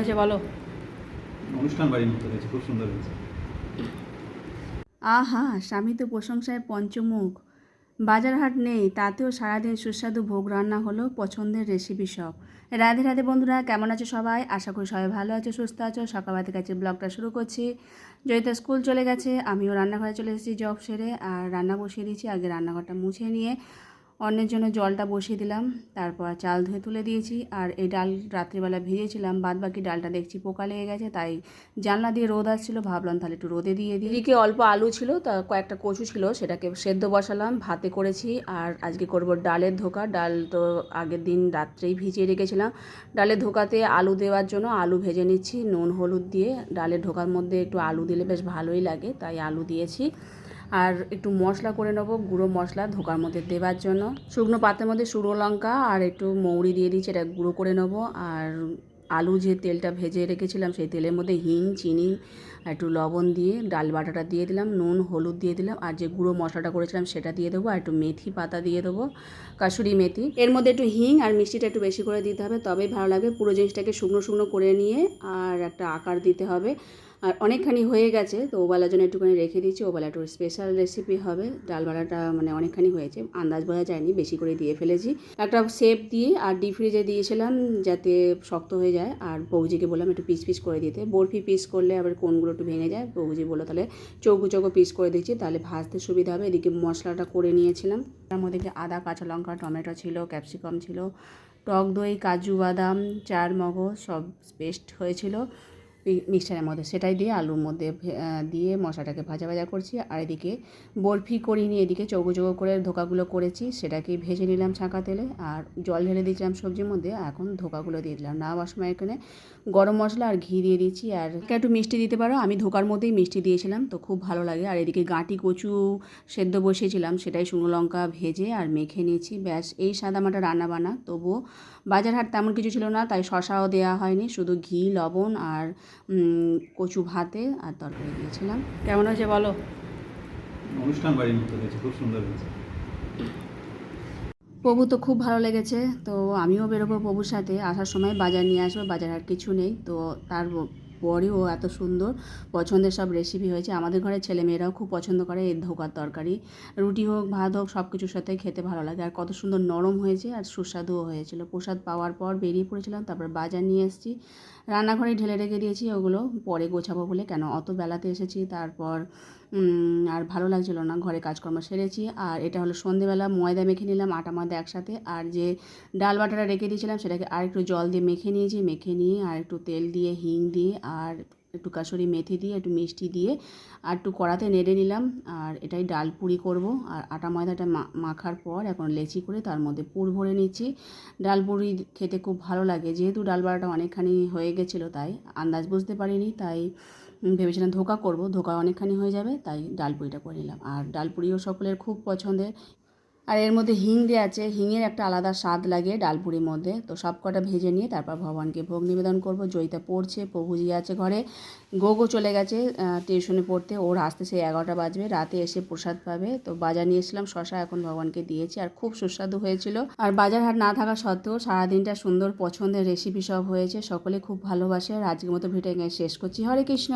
হয়েছে বলো। অনুষ্ঠান বাড়ির মতো হয়েছে খুব সুন্দর হয়েছে। আহা স্বামী তো প্রশংসায় পঞ্চমুখ। বাজার হাট নেই তাতেও সারাদিন সুস্বাদু ভোগ রান্না হলো পছন্দের রেসিপি সব। রাধে রাধে বন্ধুরা কেমন আছো সবাই? আশা করি সবাই ভালো আছো সুস্থ আছো। সকালবেলা কাছে ব্লগটা শুরু করছি। জয়িতা স্কুল চলে গেছে আমিও রান্নাঘরে চলে এসেছি জব সেরে আর রান্না বসিয়ে দিয়েছি আগে রান্নাঘরটা মুছে নিয়ে অন্যের জন্য জলটা বসিয়ে দিলাম, তারপর চাল ধুয়ে তুলে দিয়েছি, আর এই ডাল রাত্রিবেলা ভিজেছিলাম বাদ বাকি ডালটা দেখছি পোকা লেগে গেছে, তাই জানলা দিয়ে রোদ আসছিল, ভাবলাম তাহলে একটু রোদে দিয়ে দিই। এদিকে অল্প আলু ছিল, তা কয়েকটা কচু ছিল, সেটাকে সেদ্ধ বসালাম, ভাতে করেছি, আর আজকে করব ডালের ধোকা, ডাল তো আগের দিন রাত্রেই ভিজিয়ে রেখেছিলাম। ডালের ধোকাতে আলু দেওয়ার জন্য আলু ভেজে নিচ্ছি, নুন, হলুদ দিয়ে, ডালের ধোকার মধ্যে একটু আলু দিলে বেশ ভালোই লাগে, তাই আলু দিয়েছি। আর একটু মশলা করে নেব, গুঁড়ো মশলা ধোকার মধ্যে দেওয়ার জন্য। শুকনো পাতের মধ্যে শুকনো লঙ্কা আর একটু মৌরি দিয়ে দিচ্ছি, এটা গুঁড়ো করে নেব। আর আলু যে তেলটা ভেজে রেখেছিলাম, সেই তেলের মধ্যে হিং, চিনি একটু লবণ দিয়ে ডাল বাটাটা দিয়ে দিলাম, নুন, হলুদ দিয়ে দিলাম। আর যে গুঁড়ো মশলাটা করেছিলাম, সেটা দিয়ে দেবো। আর একটু মেথি পাতা দিয়ে দেবো, কাসুরি মেথি। এর মধ্যে একটু হিং আর মিষ্টিটা একটু বেশি করে দিতে হবে, তবেই ভালো লাগবে। পুরো জিনিসটাকে শুকনো শুকনো করে নিয়ে আর একটা আকার দিতে হবে। আর অনেকখানি হয়ে গেছে, তো ওবেলার জন্য একটুখানি রেখে দিচ্ছি ওবেলা একটু স্পেশাল রেসিপি হবে। ডাল বাড়াটা মানে অনেকখানি হয়েছে, আন্দাজ বোঝা যায়নি, বেশি করে দিয়ে ফেলেছি। একটা শেপ দিয়ে আর ডিপ ফ্রিজে দিয়েছিলাম যাতে শক্ত হয়ে যায়। আর বৌজিকে বললাম একটু পিস পিস করে দিতে। বরফি পিস করলে আবার কোনগুলো একটু ভেঙে যায় বৌজি বলল তাহলে চৌকো চৌকো পিস করে দিচ্ছি, তাহলে ভাজতে সুবিধা হবে। এদিকে মশলাটা করে নিয়েছিলাম। তার মধ্যে আদা, কাঁচা লঙ্কা, টমেটো ছিল ক্যাপসিকাম ছিল, টক দই, কাজু বাদাম, চার মগজ সব পেস্ট হয়েছিল। মিক্সচারের মধ্যে সেটাই দিয়ে আলুর মধ্যে দিয়ে মশলাটাকে ভাজা ভাজা করছি। আর এদিকে বরফি করিনি, এদিকে চৌকো চৌকো করে ধোকাগুলো করেছি সেটাকে ভেজে নিলাম ছাঁকা তেলে। আর জল ঢেলে দিয়েছিলাম সবজির মধ্যে, এখন ধোকাগুলো দিয়ে দিলাম। নেওয়ার সময় এখানে গরম মশলা আর ঘি দিয়ে দিচ্ছি আর একটু মিষ্টি দিতে পারো, আমি ধোকার মধ্যেই মিষ্টি দিয়েছিলাম, তো খুব ভালো লাগে। আর এদিকে গাঁটি কচু সেদ্ধ বসিয়েছিলাম, সেটাই শুকনো লঙ্কা ভেজে আর মেখে নিয়েছি। ব্যাস, এই সাদামাটা রান্না বানা তবুও বাজার হাট তেমন কিছু ছিল না, তাই শশাও দেওয়া হয়নি, শুধু ঘি, লবণ আর কচু ভাতে আর তরকারি দিয়েছিলাম। কেমন হয়েছে বলো? অনুষ্ঠান বাড়ির মতো হয়েছে খুব সুন্দর হয়েছে। প্রভু তো খুব ভালো লেগেছে তো আমিও বেরোবো প্রভুর সাথে। আসার সময় বাজার নিয়ে আসব বাজার আর কিছু নেই তো তার পরেও এত সুন্দর পছন্দের সব রেসিপি হয়েছে। আমাদের ঘরে ছেলেমেয়েরাও খুব পছন্দ করে এই ধোকার তরকারি। রুটি হোক, ভাত হোক সব কিছুর সাথে খেতে ভালো লাগে। আর কত সুন্দর নরম হয়েছে আর সুস্বাদুও হয়েছিল। প্রসাদ পাওয়ার পর বেরিয়ে পড়েছিলাম, তারপর বাজার নিয়ে এসেছি। রান্নাঘরে ঢেলে রেখে দিয়েছি ওগুলো, পরে গোছাবো বলে কেন? অত বেলাতে এসেছি, তারপর আর ভালো লাগছিল না ঘরে কাজকর্ম সেরেছি। আর এটা হলো সন্ধেবেলা, ময়দা মেখে নিলাম আটা ময়দা একসাথে। আর যে ডাল বাটাটা রেখে দিয়েছিলাম সেটাকে আর একটু জল দিয়ে মেখে নিয়েছি, মেখে নিয়ে আর একটু তেল দিয়ে, হিং দিয়ে আর একটু কাসুরি মেথি দিয়ে, একটু মিষ্টি দিয়ে আর একটু কড়াতে নেড়ে নিলাম। আর এটাই ডাল পুরি করব। আর আটা ময়দাটা মাখার পর এখন লেচি করে তার মধ্যে পুর ভরে নিচ্ছি। ডাল পুরি খেতে খুব ভালো লাগে। যেহেতু ডাল বাটাটা অনেকখানি হয়ে গেছিল তাই আন্দাজ বুঝতে পারিনি, তাই ভেবেছিলাম ধোকা করব, ধোকা অনেকখানি হয়ে যাবে, তাই ডাল পুরিটা করে নিলাম। আর ডাল পুরিও সকলের খুব পছন্দের। আর এর মধ্যে হিং দেওয়া আছে। হিংয়ের একটা আলাদা স্বাদ লাগে ডালপুরির মধ্যে। তো সব কটা ভেজে নিয়ে তারপর ভগবানকে ভোগ নিবেদন করব। জয়িতা পড়ছে প্রভুজি আছে ঘরে। গোগো চলে গেছে টিউশনে পড়তে। ওর আসতে সেই এগারোটা বাজবে। রাতে এসে প্রসাদ পাবে। তো বাজার নিয়ে এসলাম শশা এখন ভগবানকে দিয়েছি। আর খুব সুস্বাদু হয়েছিল। আর বাজার হাট না থাকা সত্ত্বেও সারাদিনটা সুন্দর পছন্দের রেসিপি সব হয়েছে। সকলে খুব ভালোবাসে। আর আজকের মতো ভিডিও শেষ করছি। হরে কৃষ্ণ!